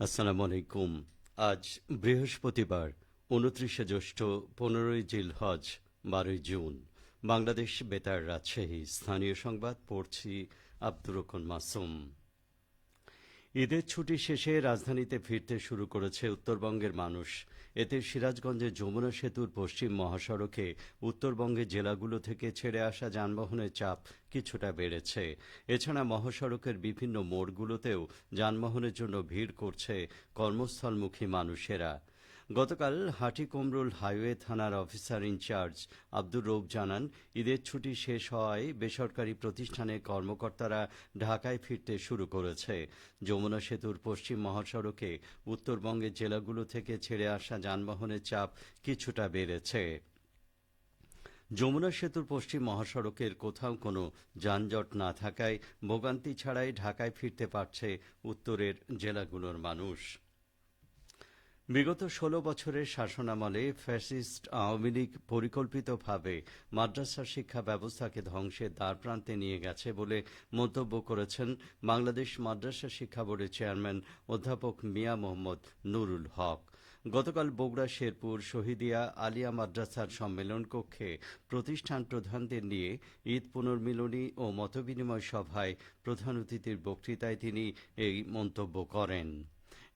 আসসালামু আলাইকুম। আজ বৃহস্পতিবার, উনত্রিশে জ্যৈষ্ঠ, পনেরোই জিল হজ, বারোই জুন। বাংলাদেশ বেতার রাজশাহী। স্থানীয় সংবাদ, পড়ছি আব্দুর রকন মাসুম। ঈদের ছুটি শেষে রাজধানীতে ফিরতে শুরু করেছে উত্তরবঙ্গের মানুষ। এতে সিরাজগঞ্জের যমুনা সেতুর পশ্চিম মহাসড়কে উত্তরবঙ্গের জেলাগুলো থেকে ছেড়ে আসা যানবাহনের চাপ কিছুটা বেড়েছে। এছাড়া মহাসড়কের বিভিন্ন মোড়গুলোতেও যানবাহনের জন্য ভিড় করছে কর্মস্থলমুখী মানুষেরা। গতকাল হাটিকুমরুল হাইওয়ে থানার অফিসার ইনচার্জ আব্দুর রৌফ জানান, ঈদের ছুটি শেষ হওয়ায় বেসরকারি প্রতিষ্ঠানের কর্মকর্তারা ঢাকায় ফিরতে শুরু করেছে। যমুনা সেতুর পশ্চিম মহাসড়কে উত্তরবঙ্গের জেলাগুলো থেকে ছেড়ে আসা যানবাহনের চাপ কিছুটা বেড়েছে। যমুনা সেতুর পশ্চিম মহাসড়কের কোথাও কোনো যানজট না থাকায় ভোগান্তি ছাড়াই ঢাকায় ফিরতে পারছে উত্তরের জেলাগুলোর মানুষ। বিগত ষোলো বছরের শাসনামলে ফ্যাসিস্ট আওয়ামী লীগ পরিকল্পিতভাবে মাদ্রাসা শিক্ষা ব্যবস্থাকে ধ্বংসের দ্বারপ্রান্তে নিয়ে গেছে বলে মন্তব্য করেছেন বাংলাদেশ মাদ্রাসা শিক্ষা বোর্ডের চেয়ারম্যান অধ্যাপক মিয়া মোহাম্মদ নুরুল হক। গতকাল বগুড়া, শেরপুর, শহীদিয়া, আলিয়া মাদ্রাসার সম্মেলন কক্ষে প্রতিষ্ঠান প্রধানদের নিয়ে ঈদ পুনর্মিলনী ও মতবিনিময় সভায় প্রধান অতিথির বক্তৃতায় তিনি এই মন্তব্য করেন।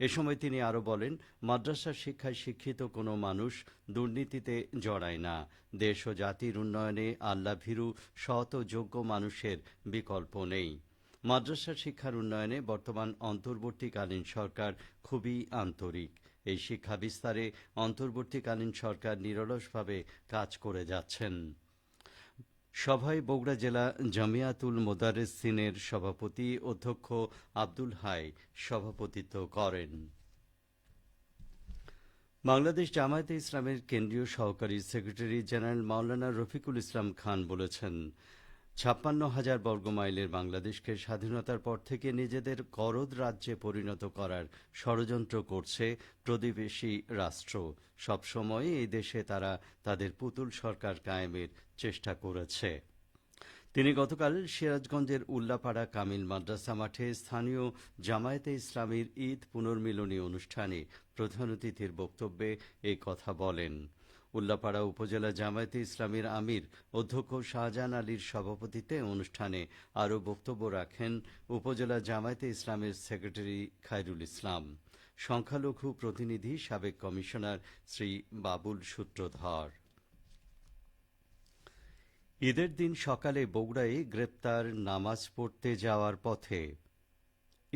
এ সময় তিনি আরও বলেন মাদ্রাসা শিক্ষায় শিক্ষিত কোনো মানুষ দুর্নীতিতে জড়ায় না। দেশ ও জাতির উন্নয়নে আল্লাহ ভীরু, সৎ ও যোগ্য মানুষের বিকল্প নেই। মাদ্রাসা শিক্ষার উন্নয়নে বর্তমান অন্তর্বর্তীকালীন সরকার খুবই আন্তরিক। এই শিক্ষা বিস্তারে অন্তর্বর্তীকালীন সরকার নিরলসভাবে কাজ করে যাচ্ছেন। সভায় বগুড়া জেলা জামিয়াতুল মোদারেসিনের সভাপতি অধ্যক্ষ আব্দুল হাই সভাপতিত্ব করেন। বাংলাদেশ জামায়াতে ইসলামের কেন্দ্রীয় সহকারী সেক্রেটারি জেনারেল মাওলানা রফিকুল ইসলাম খান বলেছেন ছাপ্পান্ন হাজার বর্গমাইলের বাংলাদেশকে স্বাধীনতার পর থেকে নিজেদের করদ রাজ্যে পরিণত করার ষড়যন্ত্র করছে প্রতিবেশী রাষ্ট্র। সবসময় এই দেশে তারা তাদের পুতুল সরকার কায়েমের চেষ্টা করেছে। তিনি গতকাল সিরাজগঞ্জের উল্লাপাড়া কামিল মাদ্রাসা মাঠে স্থানীয় জামায়াতে ইসলামীর ঈদ পুনর্মিলনী অনুষ্ঠানে প্রধান অতিথির বক্তব্যে এই কথা বলেন। উল্লাপাড়া উপজেলা জামায়াতে ইসলামীর আমির অধ্যক্ষ শাহজাহান আলীর সভাপতিত্বে অনুষ্ঠানে আরও বক্তব্য রাখেন উপজেলা জামায়াতে ইসলামের সেক্রেটারি খায়রুল ইসলাম। সংখ্যালঘু প্রতিনিধি সাবেক কমিশনার শ্রী বাবুল সূত্রধর। ঈদের দিন সকালে বগুড়ায় গ্রেপ্তার নামাজ পড়তে যাওয়ার পথে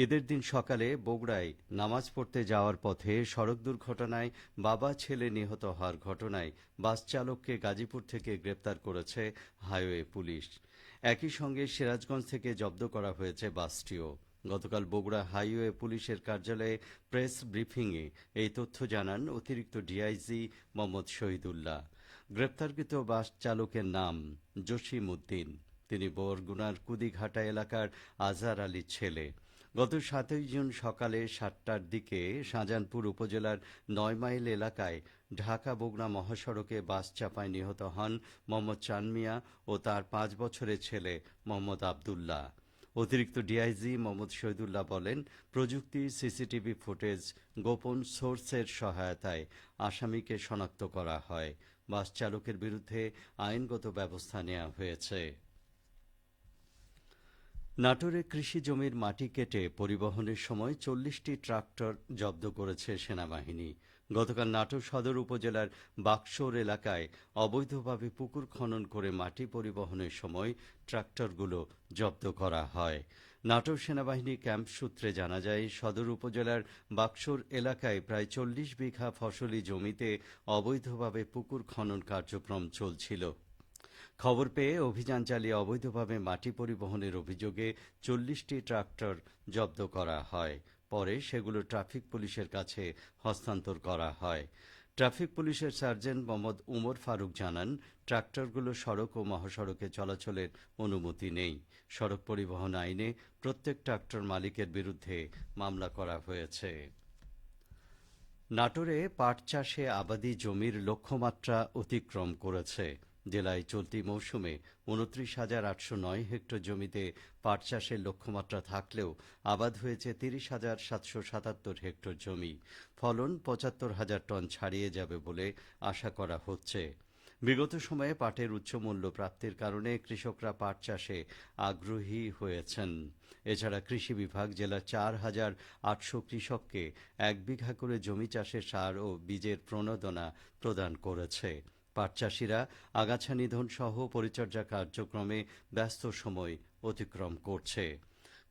ঈদের দিন সকালে বগুড়ায় নামাজ পড়তে যাওয়ার পথে সড়ক দুর্ঘটনায় বাবা, ছেলে নিহত হওয়ার ঘটনায় বাস চালককে গাজীপুর থেকে গ্রেপ্তার করেছে হাইওয়ে পুলিশ। একই সঙ্গে সিরাজগঞ্জ থেকে জব্দ করা হয়েছে বাসটিও। গতকাল বগুড়া হাইওয়ে পুলিশের কার্যালয়ে প্রেস ব্রিফিংয়ে এই তথ্য জানান অতিরিক্ত ডিআইজি মোহাম্মদ শহীদুল্লাহ। গ্রেপ্তারকৃত বাস চালকের নাম জসিম উদ্দিন। তিনি বরগুনার কুদিঘাটা এলাকার আজার আলীর ছেলে। গত সাতই জুন সকালে সাতটার দিকে শাহজাহানপুর উপজেলার নয় মাইল এলাকায় ঢাকা বগুড়া মহাসড়কে বাস চাপায় নিহত হন মোহাম্মদ চানমিয়া ও তার পাঁচ বছরের ছেলে মোহাম্মদ আবদুল্লাহ। অতিরিক্ত ডিআইজি মোহাম্মদ শহীদুল্লাহ বলেন, প্রযুক্তি, সিসিটিভি ফুটেজ, গোপন সোর্সের সহায়তায় আসামিকে শনাক্ত করা হয়। বাস চালকের বিরুদ্ধে আইনগত ব্যবস্থা নেওয়া হয়েছে। নাটোরে কৃষি জমির মাটি কেটে পরিবহনের সময় চল্লিশটি ট্রাক্টর জব্দ করেছে সেনাবাহিনী। গতকাল নাটোর সদর উপজেলার বাক্সোর এলাকায় অবৈধভাবে পুকুর খনন করে মাটি পরিবহনের সময় ট্রাক্টরগুলো জব্দ করা হয়। নাটোর সেনাবাহিনী ক্যাম্প সূত্রে জানা যায়, সদর উপজেলার বাক্সোর এলাকায় প্রায় চল্লিশ বিঘা ফসলি জমিতে অবৈধভাবে পুকুর খনন কার্যক্রম চলছিল। খবর পেয়ে অভিযান চালিয়ে অবৈধভাবে মাটি পরিবহনের অভিযোগে চল্লিশটি ট্রাক্টর জব্দ করা হয়। পরে সেগুলো ট্রাফিক পুলিশের কাছে হস্তান্তর করা হয়। ট্রাফিক পুলিশের সার্জেন্ট মোহাম্মদ উমর ফারুক জানান, ট্রাক্টরগুলো সড়ক ও মহাসড়কে চলাচলের অনুমতি নেই। সড়ক পরিবহন আইনে প্রত্যেক ট্রাক্টর মালিকের বিরুদ্ধে মামলা করা হয়েছে। নাটোরে পাট চাষে আবাদি জমির লক্ষ্যমাত্রা অতিক্রম করেছে। জেলায় চলতি মৌসুমে উনত্রিশ হাজার আটশো নয় হেক্টর জমিতে পাট চাষের লক্ষ্যমাত্রা থাকলেও আবাদ হয়েছে তিরিশ হাজার সাতশো সাতাত্তর হেক্টর জমি। ফলন পঁচাত্তর হাজার টন ছাড়িয়ে যাবে বলে আশা করা হচ্ছে। বিগত সময়ে পাটের উচ্চ মূল্য প্রাপ্তির কারণে কৃষকরা পাট চাষে আগ্রহী হয়েছেন। এছাড়া কৃষি বিভাগ জেলা চার হাজার আটশো কৃষককে এক বিঘা করে জমি চাষে সার ও বীজের প্রণোদনা প্রদান করেছে। পাট চাষিরা আগাছা নিধন সহ পরিচর্যা কার্যক্রমে ব্যস্ত সময় অতিক্রম করছে।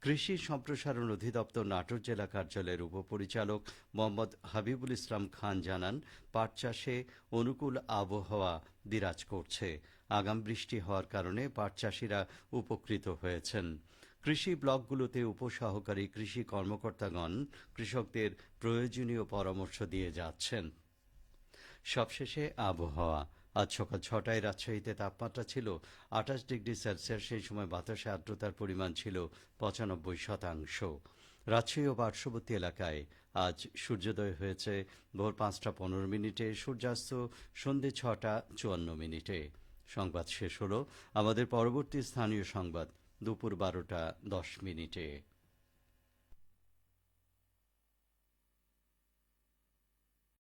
কৃষি সম্প্রসারণ অধিদপ্তর নাটোর জেলা কার্যালয়ের উপপরিচালক মোহাম্মদ হাবিবুল ইসলাম খান জানান, পাট চাষে অনুকূল আবহাওয়া বিরাজ করছে। আগাম বৃষ্টি হওয়ার কারণে পাট চাষিরা উপকৃত হয়েছেন। কৃষি ব্লকগুলোতে উপসহকারী কৃষি কর্মকর্তাগণ কৃষকদের প্রয়োজনীয় পরামর্শ দিয়ে যাচ্ছেন। সবশেষে আবহাওয়া। আজ সকাল ছটায় রাজশাহীতে তাপমাত্রা ছিল আঠাশ ডিগ্রি সেলসিয়াস, সেই সময় বাতাসে আর্দ্রতার পরিমাণ ছিল পঁচানব্বই শতাংশ। রাজশাহী ও পার্শ্ববর্তী এলাকায় আজ সূর্যোদয় হয়েছে ভোর পাঁচটা পনেরো মিনিটে, সূর্যাস্ত সন্ধে ছটা চুয়ান্ন মিনিটে। সংবাদ শেষ হলো। আমাদের পরবর্তী স্থানীয় সংবাদ দুপুর বারোটা দশ মিনিটে।